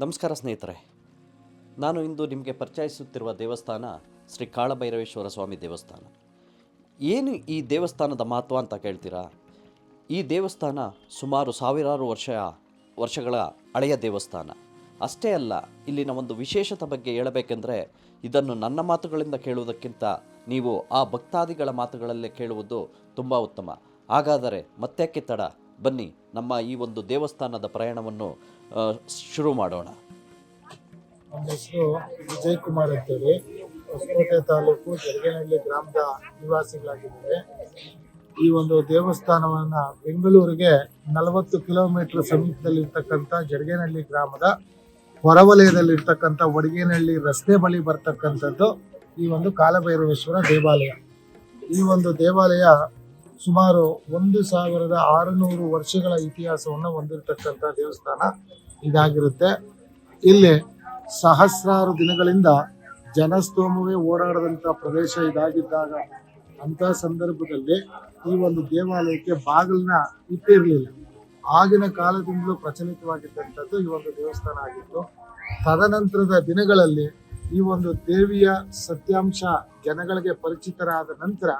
ನಮಸ್ಕಾರ ಸ್ನೇಹಿತರೆ. ನಾನು ಇಂದು ನಿಮಗೆ ಪರಿಚಯಿಸುತ್ತಿರುವ ದೇವಸ್ಥಾನ ಶ್ರೀ ಕಾಳಭೈರವೇಶ್ವರ ಸ್ವಾಮಿ ದೇವಸ್ಥಾನ. ಏನು ಈ ದೇವಸ್ಥಾನದ ಮಹತ್ವ ಅಂತ ಕೇಳ್ತೀರಾ? ಈ ದೇವಸ್ಥಾನ ಸುಮಾರು ಸಾವಿರಾರು ವರ್ಷ, ವರ್ಷಗಳ ಹಳೆಯ ದೇವಸ್ಥಾನ. ಅಷ್ಟೇ ಅಲ್ಲ, ಇಲ್ಲಿನ ಒಂದು ವಿಶೇಷತೆ ಬಗ್ಗೆ ಹೇಳಬೇಕೆಂದರೆ, ಇದನ್ನು ನನ್ನ ಮಾತುಗಳಿಂದ ಕೇಳುವುದಕ್ಕಿಂತ ನೀವು ಆ ಭಕ್ತಾದಿಗಳ ಮಾತುಗಳಲ್ಲೇ ಕೇಳುವುದು ತುಂಬ ಉತ್ತಮ. ಹಾಗಾದರೆ ಮತ್ತೆ ತಡ? ಬನ್ನಿ, ನಮ್ಮ ಈ ಒಂದು ದೇವಸ್ಥಾನದ ಪ್ರಯಾಣವನ್ನು ಶುರು ಮಾಡೋಣ. ನಮ್ಮ ಹೆಸರು ವಿಜಯ್ ಕುಮಾರ್ ಅಂತೇಳಿ. ಹೊಸಕೋಟೆ ತಾಲೂಕು ಜರಗೇನಹಳ್ಳಿ ಗ್ರಾಮದ ನಿವಾಸಿಗಳಾಗಿದ್ದಾರೆ ಈ ಒಂದು ದೇವಸ್ಥಾನವನ್ನ ಬೆಂಗಳೂರಿಗೆ ನಲವತ್ತು ಕಿಲೋಮೀಟರ್ ಸಮೀಪದಲ್ಲಿರ್ತಕ್ಕಂಥ ಜಡಗೇನಹಳ್ಳಿ ಗ್ರಾಮದ ಹೊರವಲಯದಲ್ಲಿರ್ತಕ್ಕಂಥ ಒಡಗೇನಹಳ್ಳಿ ರಸ್ತೆ ಬಳಿ ಬರ್ತಕ್ಕಂಥದ್ದು ಈ ಒಂದು ಕಾಲಭೈರವೇಶ್ವರ ದೇವಾಲಯ. ಈ ಒಂದು ದೇವಾಲಯ ಸುಮಾರು ಒಂದು ಸಾವಿರದ ಆರುನೂರು ವರ್ಷಗಳ ಇತಿಹಾಸವನ್ನು ಹೊಂದಿರತಕ್ಕಂಥ ದೇವಸ್ಥಾನ ಇದಾಗಿರುತ್ತೆ. ಇಲ್ಲಿ ಸಹಸ್ರಾರು ದಿನಗಳಿಂದ ಜನಸ್ತೋಮವೇ ಓಡಾಡದಂಥ ಪ್ರದೇಶ ಇದಾಗಿದ್ದಾಗ ಅಂತ ಸಂದರ್ಭದಲ್ಲಿ ಈ ಒಂದು ದೇವಾಲಯಕ್ಕೆ ಬಾಗಿಲನ್ನ ಇಟ್ಟಿರಲಿಲ್ಲ. ಆಗಿನ ಕಾಲದಿಂದಲೂ ಪ್ರಚಲಿತವಾಗಿದ್ದಂಥದ್ದು ಈ ಒಂದು ದೇವಸ್ಥಾನ ಆಗಿತ್ತು. ತದನಂತರದ ದಿನಗಳಲ್ಲಿ ಈ ಒಂದು ದೇವಿಯ ಸತ್ಯಾಂಶ ಜನಗಳಿಗೆ ಪರಿಚಿತರಾದ ನಂತರ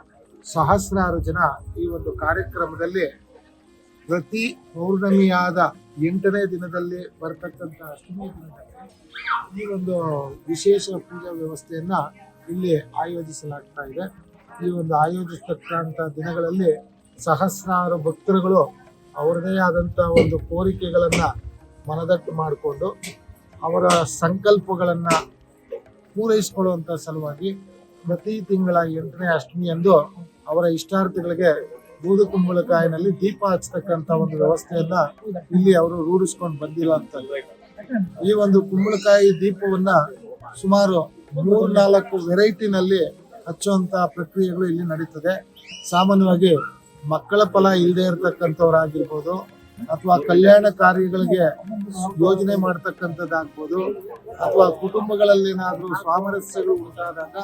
ಸಹಸ್ರಾರು ಜನ ಈ ಒಂದು ಕಾರ್ಯಕ್ರಮದಲ್ಲಿ ಪ್ರತಿ ಪೌರ್ಣಮಿಯಾದ ಎಂಟನೇ ದಿನದಲ್ಲಿ ಬರ್ತಕ್ಕಂಥ ಅಷ್ಟಮಿ ದಿನದಲ್ಲಿ ಈ ಒಂದು ವಿಶೇಷ ಪೂಜಾ ವ್ಯವಸ್ಥೆಯನ್ನು ಇಲ್ಲಿ ಆಯೋಜಿಸಲಾಗ್ತಾ ಇದೆ. ಈ ಒಂದು ಆಯೋಜಿಸತಕ್ಕಂಥ ದಿನಗಳಲ್ಲಿ ಸಹಸ್ರಾರು ಭಕ್ತರುಗಳು ಅವರದೇ ಆದಂಥ ಒಂದು ಕೋರಿಕೆಗಳನ್ನು ಮನದಟ್ಟು ಮಾಡಿಕೊಂಡು ಅವರ ಸಂಕಲ್ಪಗಳನ್ನು ಪೂರೈಸಿಕೊಳ್ಳುವಂತ ಸಲುವಾಗಿ ಪ್ರತಿ ತಿಂಗಳ ಎಂಟನೇ ಅಷ್ಟಮಿಯಂದು ಅವರ ಇಷ್ಟಾರ್ಥಗಳಿಗೆ ಬೂದು ಕುಂಬಳಕಾಯಿನಲ್ಲಿ ದೀಪ ಹಚ್ಚತಕ್ಕಂತ ಒಂದು ವ್ಯವಸ್ಥೆಯನ್ನ ಇಲ್ಲಿ ಅವರು ರೂಢಿಸ್ಕೊಂಡು ಬಂದಿಲ್ಲ ಅಂತ. ಈ ಒಂದು ಕುಂಬಳಕಾಯಿ ದೀಪವನ್ನ ಸುಮಾರು ಮೂರ್ನಾಲ್ಕು ವೆರೈಟಿನಲ್ಲಿ ಹಚ್ಚುವಂತ ಪ್ರಕ್ರಿಯೆಗಳು ಇಲ್ಲಿ ನಡೀತದೆ. ಸಾಮಾನ್ಯವಾಗಿ ಮಕ್ಕಳ ಫಲ ಇಲ್ಲದೆ ಇರತಕ್ಕಂಥವ್ರಾಗಿರ್ಬೋದು ಅಥವಾ ಕಲ್ಯಾಣ ಕಾರ್ಯಗಳಿಗೆ ಯೋಜನೆ ಮಾಡ್ತಕ್ಕಂಥದ್ದಾಗ್ಬೋದು ಅಥವಾ ಕುಟುಂಬಗಳಲ್ಲಿ ಏನಾದರೂ ಸಾಮರಸ್ಯಗಳು ಉಂಟಾದಾಗ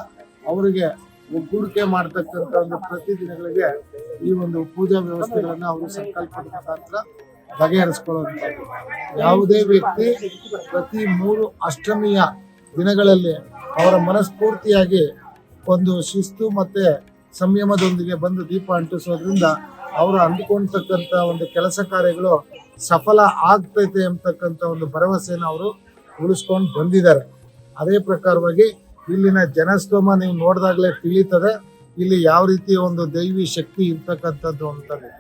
ಅವರಿಗೆ ಒಗ್ಗೂಡಿಕೆ ಮಾಡ್ತಕ್ಕಂಥ ಒಂದು ಪ್ರತಿದಿನಗಳಿಗೆ ಈ ಒಂದು ಪೂಜಾ ವ್ಯವಸ್ಥೆಗಳನ್ನ ಅವರು ಸಂಕಲ್ಪದ ಮುಖಾಂತರ ಬಗೆಹರಿಸ್ಕೊಳ್ಳುವಂಥದ್ದು ಯಾವುದೇ ವ್ಯಕ್ತಿ ಪ್ರತಿ ಮೂರು ಅಷ್ಟಮಿಯ ದಿನಗಳಲ್ಲಿ ಅವರ ಮನಸ್ಫೂರ್ತಿಯಾಗಿ ಒಂದು ಶಿಸ್ತು ಮತ್ತೆ ಸಂಯಮದೊಂದಿಗೆ ಬಂದು ದೀಪ ಅಂಟಿಸೋದ್ರಿಂದ ಅವರು ಅಂದುಕೊಂಡಿರ್ತಕ್ಕಂಥ ಒಂದು ಕೆಲಸ ಕಾರ್ಯಗಳು ಸಫಲ ಆಗ್ತೈತೆ ಎಂಬತಕ್ಕಂಥ ಒಂದು ಭರವಸೆಯನ್ನು ಅವರು ಉಳಿಸ್ಕೊಂಡು ಬಂದಿದ್ದಾರೆ. ಅದೇ ಪ್ರಕಾರವಾಗಿ ಇಲ್ಲಿನ ಜನಸ್ತೋಮ ನೀವು ನೋಡಿದಾಗಲೇ ತಿಳಿತದೆ. ಇಲ್ಲಿ ಯಾವ ರೀತಿ ಒಂದು ದೈವಿ ಶಕ್ತಿ ಇರ್ತಕ್ಕಂಥದ್ದು ಅಂತದ್ದು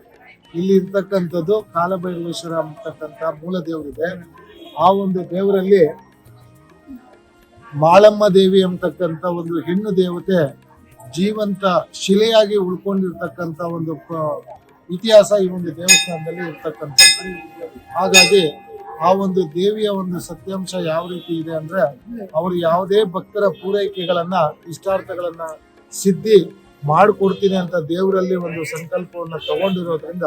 ಇಲ್ಲಿ ಇರ್ತಕ್ಕಂಥದ್ದು ಕಾಲಭೈರವೇಶ್ವರ ಅಂತಕ್ಕಂಥ ಮೂಲ ದೇವರಿದೆ ಆ ಒಂದು ದೇವರಲ್ಲಿ ಮಾಳಮ್ಮ ದೇವಿ ಅಂತಕ್ಕಂಥ ಒಂದು ಹೆಣ್ಣು ದೇವತೆ ಜೀವಂತ ಶಿಲೆಯಾಗಿ ಉಳ್ಕೊಂಡಿರ್ತಕ್ಕಂಥ ಒಂದು ಇತಿಹಾಸ ಈ ಒಂದು ದೇವಸ್ಥಾನದಲ್ಲಿ ಇರ್ತಕ್ಕಂಥದ್ದು. ಹಾಗಾಗಿ ಆ ಒಂದು ದೇವಿಯ ಒಂದು ಸತ್ಯಾಂಶ ಯಾವ ರೀತಿ ಇದೆ ಅಂದ್ರೆ ಅವರು ಯಾವುದೇ ಭಕ್ತರ ಪೂರೈಕೆಗಳನ್ನ ಇಷ್ಟಾರ್ಥಗಳನ್ನ ಸಿದ್ಧಿ ಮಾಡಿಕೊಡ್ತೀನಿ ಅಂತ ದೇವರಲ್ಲಿ ಒಂದು ಸಂಕಲ್ಪವನ್ನು ತಗೊಂಡಿರೋದ್ರಿಂದ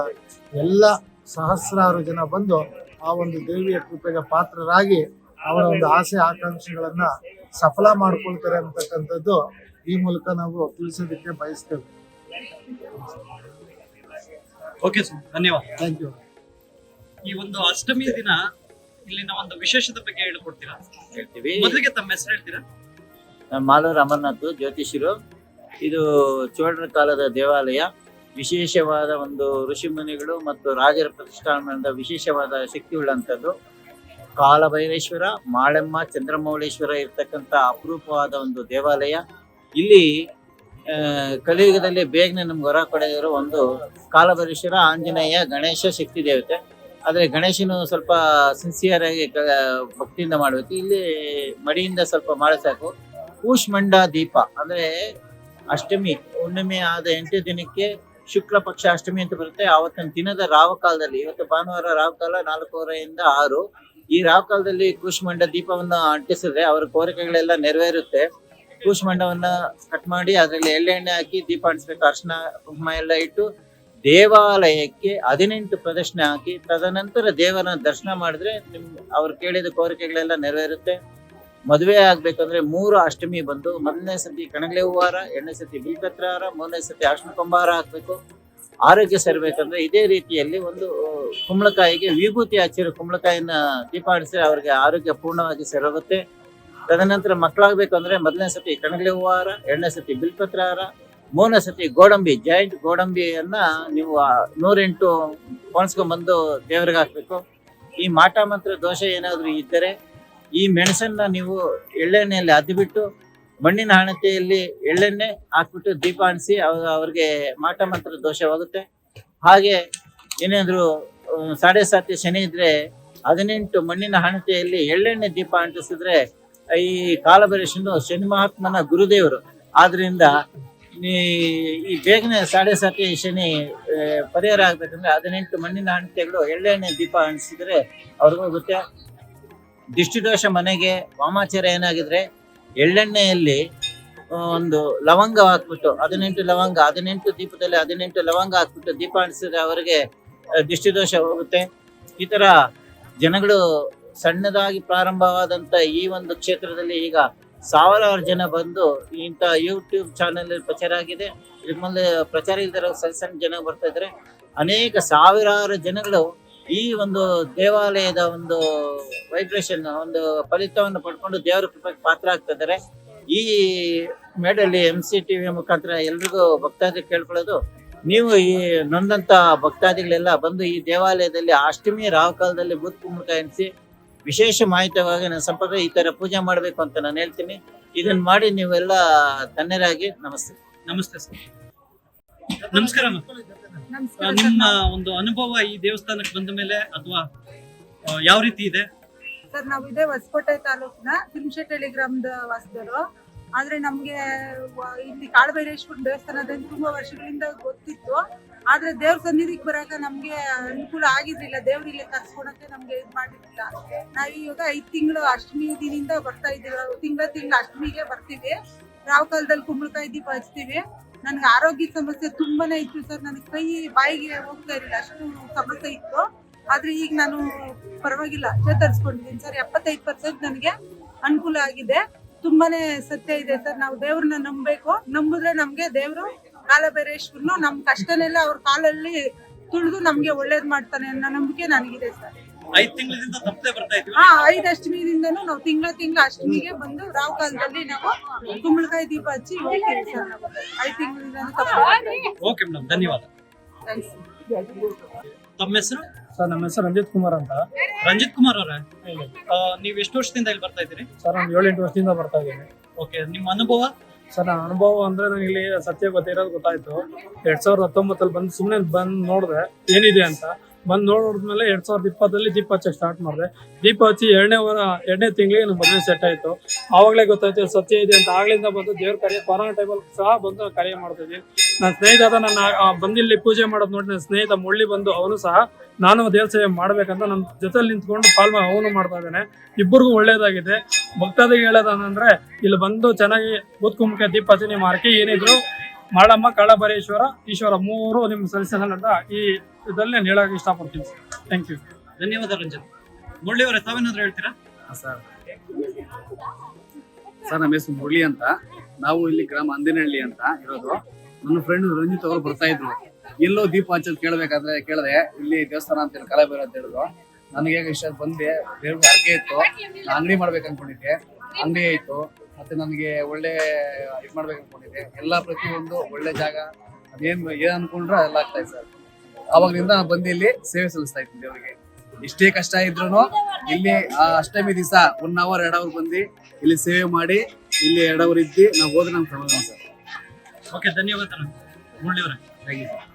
ಎಲ್ಲ ಸಹಸ್ರಾರು ಜನ ಬಂದು ಆ ಒಂದು ದೇವಿಯ ಕೃಪೆಗೆ ಪಾತ್ರರಾಗಿ ಅವರ ಒಂದು ಆಸೆ ಆಕಾಂಕ್ಷೆಗಳನ್ನ ಸಫಲ ಮಾಡ್ಕೊಳ್ತಾರೆ ಅಂತಕ್ಕಂಥದ್ದು ಈ ಮೂಲಕ ನಾವು ತಿಳಿಸೋದಕ್ಕೆ ಬಯಸ್ತೇವೆ. ಓಕೆ ಸರ್ ಧನ್ಯವಾದ. ಥ್ಯಾಂಕ್ ಯು ಈ ಒಂದು ಅಷ್ಟಮಿ ದಿನ ಇಲ್ಲಿನ ಒಂದು ವಿಶೇಷದ ಬಗ್ಗೆ ಹೇಳಿಕೊಡ್ತೀರಾ? ಹೇಳ್ತೀವಿ. ಮೊದಲಿಗೆ ತಮ್ಮ ಹೆಸರು ಹೇಳ್ತೀರಾ? ನಮ್ಮ ಮಾಲೂರು ಅಮರನಾಥ್ ಜ್ಯೋತಿಷರು. ಇದು ಚೋಳರ ಕಾಲದ ದೇವಾಲಯ. ವಿಶೇಷವಾದ ಒಂದು ಋಷಿಮುನಿಗಳು ಮತ್ತು ರಾಜರ ಪ್ರತಿಷ್ಠಾನದ ವಿಶೇಷವಾದ ಶಕ್ತಿ ಉಳ್ಳಂಥದ್ದು ಕಾಲಭೈರೇಶ್ವರ ಮಾಳೆಮ್ಮ ಚಂದ್ರಮೌಳೇಶ್ವರ ಇರ್ತಕ್ಕಂಥ ಅಪರೂಪವಾದ ಒಂದು ದೇವಾಲಯ. ಇಲ್ಲಿ ಕಲಿಯುಗದಲ್ಲಿ ಬೇಗನೆ ನಮ್ಗೆ ಹೊರ ಕೊಡದಿರೋ ಒಂದು ಕಾಲಭೈರೇಶ್ವರ ಆಂಜನೇಯ ಗಣೇಶ ಶಕ್ತಿ ದೇವತೆ. ಆದರೆ ಗಣೇಶನು ಸ್ವಲ್ಪ ಸಿನ್ಸಿಯರ್ ಆಗಿ ಭಕ್ತಿಯಿಂದ ಮಾಡಬೇಕು. ಇಲ್ಲಿ ಮಡಿಯಿಂದ ಸ್ವಲ್ಪ ಮಾಡಿ ಸಾಕು. ಕೂಷ್ಮಂಡ ದೀಪ ಅಂದ್ರೆ ಅಷ್ಟಮಿ, ಹುಣ್ಣಿಮೆ ಆದ ಎಂಟು ದಿನಕ್ಕೆ ಶುಕ್ಲ ಪಕ್ಷ ಅಷ್ಟಮಿ ಅಂತ ಬರುತ್ತೆ. ಆವತ್ತಿನ ದಿನದ ರಾವಕಾಲದಲ್ಲಿ ಇವತ್ತು ಭಾನುವಾರ ರಾವಕಾಲ ನಾಲ್ಕೂವರೆಯಿಂದ ಆರು. ಈ ರಾವಕಾಲದಲ್ಲಿ ಕೂಷ್ಮಂಡ ದೀಪವನ್ನು ಅಂಟಿಸಿದ್ರೆ ಅವರ ಕೋರಿಕೆಗಳೆಲ್ಲ ನೆರವೇರುತ್ತೆ. ಕೂಷ್ಮಂಡವನ್ನ ಕಟ್ ಮಾಡಿ ಅದರಲ್ಲಿ ಎಳ್ಳೆಣ್ಣೆ ಹಾಕಿ ದೀಪ ಅಂಟಿಸ್ಬೇಕು. ಅರ್ಶನ, ಕುಂಕುಮ ಎಲ್ಲ ಇಟ್ಟು ದೇವಾಲಯಕ್ಕೆ ಹದಿನೆಂಟು ಪ್ರದರ್ಶನ ಹಾಕಿ, ತದನಂತರ ದೇವರ ದರ್ಶನ ಮಾಡಿದ್ರೆ ನಿಮ್, ಅವ್ರು ಕೇಳಿದ ಕೋರಿಕೆಗಳೆಲ್ಲ ನೆರವೇರುತ್ತೆ. ಮದುವೆ ಆಗ್ಬೇಕಂದ್ರೆ ಮೂರು ಅಷ್ಟಮಿ ಬಂದು, ಮೊದಲನೇ ಸತಿ ಕಣಗಲೆ ಹೂವಾರ, ಎರಡನೇ ಸತಿ ಬಿಲ್ಪತ್ರ ಹಾರ ಮೂರನೇ ಸತಿ ಅರ್ಶನ ಕುಂಬಾರ ಹಾಕ್ಬೇಕು. ಆರೋಗ್ಯ ಸರಿಬೇಕಂದ್ರೆ ಇದೇ ರೀತಿಯಲ್ಲಿ ಒಂದು ಕುಂಬಳಕಾಯಿಗೆ ವಿಭೂತಿ ಹಚ್ಚಿರೋ ಕುಂಬಳಕಾಯಿನ ದೀಪಾಡಿಸಿದ್ರೆ ಅವ್ರಿಗೆ ಆರೋಗ್ಯ ಪೂರ್ಣವಾಗಿ ಸೇರೋಗುತ್ತೆ. ತದನಂತರ ಮಕ್ಕಳಾಗಬೇಕು ಅಂದ್ರೆ ಮೊದಲನೇ ಸತಿ ಕಣಗಲೆ ಹೂವಾರ, ಎರಡನೇ ಸತಿ ಬಿಲ್ಪತ್ರ ಹಾರ ಮೂರನೇ ಸತಿ ಗೋಡಂಬಿ ಜಾಯಿಂಟ್ ಗೋಡಂಬಿಯನ್ನ ನೀವು ನೂರೆಂಟು ನೂರೆಂಟು ಬಂದು ದೇವರಿಗೆ ಹಾಕ್ಬೇಕು. ಈ ಮಾಟ ಮಂತ್ರ ದೋಷ ಏನಾದರೂ ಇದ್ದರೆ ಈ ಮೆಣಸನ್ನ ನೀವು ಎಳ್ಳೆಣ್ಣೆಯಲ್ಲಿ ಅದ್ದುಬಿಟ್ಟು ಮಣ್ಣಿನ ಹಣತೆಯಲ್ಲಿ ಎಳ್ಳೆಣ್ಣೆ ಹಾಕ್ಬಿಟ್ಟು ದೀಪ ಅಣಿಸಿ ಅವ್ರಿಗೆ ಮಾಟ ಮಂತ್ರ ದೋಷವಾಗುತ್ತೆ. ಹಾಗೆ ಏನಾದ್ರು ಸಾಡೆ ಸಾತಿ ಶನಿ ಇದ್ರೆ ಹದಿನೆಂಟು ಮಣ್ಣಿನ ಹಣತೆಯಲ್ಲಿ ಎಳ್ಳೆಣ್ಣೆ ದೀಪ ಅಂಟಿಸಿದ್ರೆ ಈ ಕಾಲಭರೇಶನು ಶನಿ ಮಹಾತ್ಮನ ಗುರುದೇವರು. ಆದ್ರಿಂದ ಈ- ಈ ಬೇಗನೆ ಸಾಡೆ ಸಾತಿ ಶನಿ ಪರಿಹಾರ ಆಗ್ಬೇಕಂದ್ರೆ ಹದಿನೆಂಟು ಮಣ್ಣಿನ ಹಣತೆಗಳು ಎಳ್ಳೆಣ್ಣೆ ದೀಪ ಅಣಿಸಿದ್ರೆ ಅವ್ರಿಗೂ ಗೊತ್ತೆ. ದಿಷ್ಟಿದೋಷ ಮನೆಗೆ ವಾಮಾಚಾರ ಏನಾಗಿದ್ರೆ ಎಳ್ಳೆಣ್ಣೆಯಲ್ಲಿ ಒಂದು ಲವಂಗ ಹಾಕ್ಬಿಟ್ಟು, ಹದಿನೆಂಟು ಲವಂಗ, ಹದಿನೆಂಟು ದೀಪದಲ್ಲಿ ಹದಿನೆಂಟು ಲವಂಗ ಹಾಕ್ಬಿಟ್ಟು ದೀಪ ಅಣಿಸಿದ್ರೆ ಅವರಿಗೆ ದಿಷ್ಟಿದೋಷ ಹೋಗುತ್ತೆ. ಈ ತರ ಜನಗಳು ಸಣ್ಣದಾಗಿ ಪ್ರಾರಂಭವಾದಂತ ಈ ಒಂದು ಕ್ಷೇತ್ರದಲ್ಲಿ ಈಗ ಸಾವಿರಾರು ಜನ ಬಂದು ಇಂಥ ಯೂಟ್ಯೂಬ್ ಚಾನೆಲ್ ಪ್ರಚಾರ ಆಗಿದೆ. ನಿಮ್ಮಲ್ಲಿ ಮೇಲೆ ಪ್ರಚಾರ ಇಲ್ದಿರೋ ಸಣ್ಣ ಸಣ್ಣ ಜನ ಬರ್ತಾ ಇದ್ರೆ ಅನೇಕ ಸಾವಿರಾರು ಜನಗಳು ಈ ಒಂದು ದೇವಾಲಯದ ಒಂದು ವೈಬ್ರೇಷನ್ ಒಂದು ಫಲಿತವನ್ನು ಪಡ್ಕೊಂಡು ದೇವರ ಕೃಪೆಗೆ ಪಾತ್ರ ಆಗ್ತಾ ಇದ್ದಾರೆ. ಈ ಮೇಡಲ್ಲಿ ಎಂ ಸಿ ಟಿವಿ ಮುಖಾಂತರ ಎಲ್ರಿಗೂ ಭಕ್ತಾದಿ ಕೇಳ್ಕೊಳ್ಳೋದು, ನೀವು ಈ ನೊಂದಂತ ಭಕ್ತಾದಿಗಳೆಲ್ಲ ಬಂದು ಈ ದೇವಾಲಯದಲ್ಲಿ ಅಷ್ಟಮಿ ರಾವ್ ಕಾಲದಲ್ಲಿ ಬೂತ್ ಕುಂಬಳಕಾಯಿ ಎಣಿಸಿ ವಿಶೇಷ ಮಾಹಿತಿಯಾಗಿ ನನ್ನ ಸಂಪರ್ಕ ಈ ತರ ಪೂಜೆ ಮಾಡಬೇಕು ಅಂತ ನಾನು ಹೇಳ್ತೀನಿ. ಇದನ್ನ ಮಾಡಿ ನೀವೆಲ್ಲ ಧನ್ಯರಾಗಿ ನಮಸ್ತೆ. ನಮಸ್ತೆ ಸರ್. ನಮಸ್ಕಾರ. ಆ, ನಿಮ್ಮ ಒಂದು ಅನುಭವ ಈ ದೇವಸ್ಥಾನಕ್ಕೆ ಬಂದ ಮೇಲೆ ಅಥವಾ ಯಾವ ರೀತಿ ಇದೆ? ಸರ್ ನಾವು ಇದೇ ಹೊಸಕೋಟೆ ತಾಲೂಕಿನ ತಿರುಮಶೆಟ್ಟಳ್ಳಿ ಗ್ರಾಮದ ವಾಸದವರು ಆದ್ರೆ ನಮ್ಗೆ ಇಲ್ಲಿ ಕಾಳಭೈರೇಶ್ವರ ದೇವಸ್ಥಾನದಲ್ಲಿ ತುಂಬಾ ವರ್ಷಗಳಿಂದ ಗೊತ್ತಿತ್ತು. ಆದ್ರೆ ದೇವ್ರ ಸನ್ನಿಧಿಗೆ ಬರಾಕ ನಮ್ಗೆ ಅನುಕೂಲ ಆಗಿರ್ಲಿಲ್ಲ. ದೇವ್ರ ಇಲ್ಲಿ ಕರ್ಸ್ಕೊಳಕ್ಕೆ ನಮ್ಗೆ ಇದ್ ಮಾಡಿರ್ಲಿಲ್ಲ. ನಾವ್ ಇವಾಗ ಐದ್ ತಿಂಗಳು ಅಷ್ಟಮಿ ದಿನದಿಂದ ಬರ್ತಾ ಇದೀವಿ ತಿಂಗಳ ತಿಂಗಳ ಅಷ್ಟಮಿಗೆ ಬರ್ತೀವಿ. ರಾವ್ ಕಾಲದಲ್ಲಿ ಕುಂಬಳಕಾಯಿ ದೀಪ ಹಚ್ತೀವಿ. ನನ್ಗೆ ಆರೋಗ್ಯ ಸಮಸ್ಯೆ ತುಂಬಾನೇ ಇತ್ತು ಸರ್. ನನಗೆ ಕೈ, ಬಾಯಿಗೆ ಹೋಗ್ತಾ ಇರಲಿಲ್ಲ. ಅಷ್ಟು ಸಮಸ್ಯೆ ಇತ್ತು. ಆದ್ರೆ ಈಗ ನಾನು ಪರವಾಗಿಲ್ಲ. ಚೇತರಿಸ್ಕೊಂಡಿದ್ದೀನಿ ಸರ್. ಎಪ್ಪತ್ತೈದು ಪರ್ಸೆಂಟ್ ನನಗೆ ಅನುಕೂಲ ಆಗಿದೆ. ತುಂಬಾನೇ ಸತ್ಯ ಇದೆ ಸರ್. ನಾವು ದೇವ್ರನ್ನ ನಂಬಬೇಕು. ನಂಬಿದ್ರೆ ನಮ್ಗೆ ದೇವ್ರು ಕಾಲಬೇರೇಶ್ವರನು ನಮ್ ಕಷ್ಟನೆಲ್ಲ ಅವ್ರ ಕಾಲಲ್ಲಿ ತುಳಿದು ನಮ್ಗೆ ಒಳ್ಳೇದ್ ಮಾಡ್ತಾನೆ ಅನ್ನೋ ನಂಬಿಕೆ ನನಗಿದೆ ಸರ್. ಐದ್ ತಿಂಗಳಿಂದ ತಪ್ಪದೆ ಬರ್ತಾ ಇದ್ವಿ ಹಾ ಐದ್ ಅಷ್ಟಮಿದಿಂದನೂ ನಾವು ತಿಂಗಳ ತಿಂಗಳ ಅಷ್ಟಮಿಗೆ ಬಂದು ರಾವ್ ಕಾಲದಲ್ಲಿ ನಾವು ಕುಂಬಳಕಾಯಿ ದೀಪ ಹಚ್ಚಿ ಹೋಗ್ತೀವಿ ಸರ್ ನಾವು. ಐದ್ ತಿಂಗಳಿಂದನೂ ತಪ್ಪದೆ ಓಕೆ ಮೇಡಮ್ ಧನ್ಯವಾದ. ಥ್ಯಾಂಕ್ಸ್ ತಮ್ಮ ಹೆಸರು? ಸರ್ ನಮ್ಮ ಹೆಸರು ರಂಜಿತ್ ಕುಮಾರ್ ಅಂತ. ರಂಜಿತ್ ಕುಮಾರ್ ಅವರೇ? ನೀವು ಎಷ್ಟು ವರ್ಷದಿಂದ ಇಲ್ಲಿ ಬರ್ತಾ ಇದ್ದೀರಿ? ಸರ್ ನಾನು ಏಳೆಂಟು ವರ್ಷದಿಂದ ಬರ್ತಾ ಇದ್ದೀನಿ. ಓಕೆ ನಿಮ್ಮ ಅನುಭವ? ಸರ್ ನನ್ನ ಅನುಭವ ಅಂದ್ರೆ ನನಗೆ ಇಲ್ಲಿ ಸತ್ಯ ಗೊತ್ತಿರೋದು ಗೊತ್ತಾಯ್ತು. ಎರಡ್ ಸಾವಿರದ ಹತ್ತೊಂಬತ್ತಲ್ಲಿ ಬಂದು ಸುಮ್ಮನೆ ಬಂದು ನೋಡಿದೆ ಏನಿದೆ ಅಂತ. ಬಂದು ನೋಡಿದ್ಮೇಲೆ ಎರಡ್ ಸಾವಿರದ ಇಪ್ಪತ್ತಲ್ಲಿ ದೀಪ ಹಚ್ಚಕ್ಕೆ ಸ್ಟಾರ್ಟ್ ಮಾಡಿದೆ. ದೀಪ ಹಚ್ಚಿ ಎರಡನೇ ವಾರ, ಎರಡನೇ ತಿಂಗಳಿಗೆ ನಮ್ಮ ಮದುವೆ ಸೆಟ್ ಆಯ್ತು. ಆವಾಗಲೇ ಗೊತ್ತಾಯ್ತು ಸತ್ಯ ಇದೆ ಅಂತ. ಆಗ್ಲಿಂದ ಬಂದು ದೇವ್ರ ಕಾರ್ಯ ಕೊರೋನಾ ಟೈಮಲ್ಲಿ ಸಹ ಬಂದು ನಾನು ಕಾರ್ಯ ನನ್ನ ಸ್ನೇಹಿತ ನನ್ನ ಬಂದಿಲ್ಲಿ ಪೂಜೆ ಮಾಡೋದು ನೋಡಿ ನನ್ನ ಸ್ನೇಹಿತ ಮುಳ್ಳಿ ಬಂದು ಅವನು ಸಹ ನಾನು ದೇವ್ರ ಸೇವೆ ಮಾಡ್ಬೇಕಂತ ನನ್ನ ಜೊತೆಲಿ ನಿಂತ್ಕೊಂಡು ಪಾಲ್ಮ ಅವನು ಮಾಡ್ತಾ ಇದ್ದಾನೆ. ಇಬ್ಬರಿಗೂ ಒಳ್ಳೇದಾಗಿದೆ. ಭಕ್ತಾದಿಗೆ ಹೇಳೋದಂದ್ರೆ ಇಲ್ಲಿ ಬಂದು ಚೆನ್ನಾಗಿ ಬೂತ್ಕುಂಬಕ್ಕೆ ದೀಪ ಹಚ್ಚಿ ನಿಮ್ಮ ಏನಿದ್ರು, ಮಾಳಮ್ಮ ಕಳಬರೇಶ್ವರ ಈಶ್ವರ ಮೂರು ನಿಮ್ಮ ಸಲ್ಲಿಸೋಣ ಅಂತ ಈ ಇದರಲ್ಲಿ ನಾನು ಹೇಳಕ್ಕೆ ಇಷ್ಟಪಡ್ತೀನಿ. ಥ್ಯಾಂಕ್ ಯು ಧನ್ಯವಾದ ರಂಜನ್. ಮುರಳಿ ಅವರ ತಾವೇನಾದ್ರು ಹೇಳ್ತೀರಾ? ಸರ್. ಸರ್ ನಮ್ಮ ಹೆಸರು ಮುರಳಿ ಅಂತ. ನಾವು ಇಲ್ಲಿ ಗ್ರಾಮ ಅಂದಿನಹಳ್ಳಿ ಅಂತ ಇರೋದು. ನನ್ನ ಫ್ರೆಂಡ್ ರಂಜಿತ್ ಅವರು ಬರ್ತಾ ಇದ್ರು. ಎಲ್ಲೋ ದೀಪ ಹಚ್ಚಲ್ ಕೇಳಬೇಕಾದ್ರೆ ಕೇಳಿದೆ ಇಲ್ಲಿ ದೇವಸ್ಥಾನ ಅಂತ ಹೇಳಿ ಕಲಾಬೇರ ಅಂತ ಹೇಳಿದ್ರು. ನನಗೆ ಇಷ್ಟ ಬಂದೆ ದೇವ್ರಿಗೆ ಅರ್ಕೆ ಇತ್ತು. ನಾನು ಅಂಗಡಿ ಮಾಡ್ಬೇಕು ಅನ್ಕೊಂಡಿದ್ದೆ. ಅಂಗಡಿ ಆಯ್ತು. ಮತ್ತೆ ನನಗೆ ಒಳ್ಳೆ ಇದು ಮಾಡ್ಬೇಕು ಅನ್ಕೊಂಡಿದ್ದೆ. ಎಲ್ಲ ಪ್ರತಿಯೊಂದು ಒಳ್ಳೆ ಜಾಗ. ಅದೇನ್ ಏನ್ ಅನ್ಕೊಂಡ್ರೆ ಎಲ್ಲ ಆಗ್ತಾ ಇದೆ ಸರ್. ಅವಾಗ್ಲಿಂದ ನಾನು ಬಂದು ಇಲ್ಲಿ ಸೇವೆ ಸಲ್ಲಿಸ್ತಾ ಇದ್ದೀನಿ ದೇವರಿಗೆ. ಎಷ್ಟೇ ಕಷ್ಟ ಇದ್ರು ಇಲ್ಲಿ ಆ ಅಷ್ಟಮಿ ದಿವಸ ಒನ್ ಅವರ್ ಎರಡ್ ಅವರ್ ಬಂದು ಇಲ್ಲಿ ಸೇವೆ ಮಾಡಿ ಇಲ್ಲಿ ಎರಡ್ ಅವರ್ ಇದ್ದು ನಾವು ಹೋದ್ರೆ ನಮ್ಗೆ ಸರ್. ಓಕೆ ಧನ್ಯವಾದ ಮುರಳಿ ಅವರೇ ಥ್ಯಾಂಕ್ ಯು ಸರ್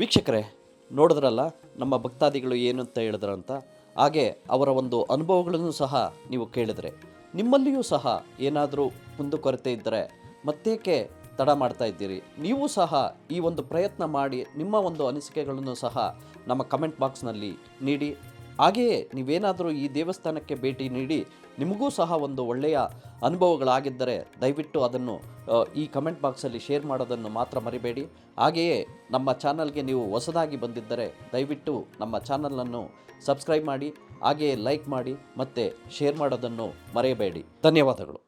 ವೀಕ್ಷಕರೇ ನೋಡಿದ್ರಲ್ಲ ನಮ್ಮ ಭಕ್ತಾದಿಗಳು ಏನು ಅಂತ ಹೇಳಿದ್ರಂತ ಹಾಗೆ ಅವರ ಒಂದು ಅನುಭವಗಳನ್ನು ಸಹ ನೀವು ಕೇಳಿದ್ರೆ. ನಿಮ್ಮಲ್ಲಿಯೂ ಸಹ ಏನಾದರೂ ಕುಂದುಕೊರತೆ ಇದ್ದರೆ ಮತ್ತೇಕೆ ತಡ ಮಾಡ್ತಾ ಇದ್ದೀರಿ? ನೀವು ಸಹ ಈ ಒಂದು ಪ್ರಯತ್ನ ಮಾಡಿ ನಿಮ್ಮ ಒಂದು ಅನಿಸಿಕೆಗಳನ್ನು ಸಹ ನಮ್ಮ ಕಮೆಂಟ್ ಬಾಕ್ಸ್ನಲ್ಲಿ ನೀಡಿ. ಹಾಗೆಯೇ ನೀವೇನಾದರೂ ಈ ದೇವಸ್ಥಾನಕ್ಕೆ ಭೇಟಿ ನೀಡಿ, ನಿಮಗೂ ಸಹ ಒಂದು ಒಳ್ಳೆಯ ಅನುಭವಗಳಾಗಿದ್ದರೆ ದಯವಿಟ್ಟು ಅದನ್ನು ಈ ಕಮೆಂಟ್ ಬಾಕ್ಸಲ್ಲಿ ಶೇರ್ ಮಾಡೋದನ್ನು ಮಾತ್ರ ಮರಿಬೇಡಿ. ಹಾಗೆಯೇ ನಮ್ಮ ಚಾನಲ್ಗೆ ನೀವು ಹೊಸದಾಗಿ ಬಂದಿದ್ದರೆ ದಯವಿಟ್ಟು ನಮ್ಮ ಚಾನಲನ್ನು ಸಬ್ಸ್ಕ್ರೈಬ್ ಮಾಡಿ, ಹಾಗೆಯೇ ಲೈಕ್ ಮಾಡಿ ಮತ್ತು ಶೇರ್ ಮಾಡೋದನ್ನು ಮರೆಯಬೇಡಿ. ಧನ್ಯವಾದಗಳು.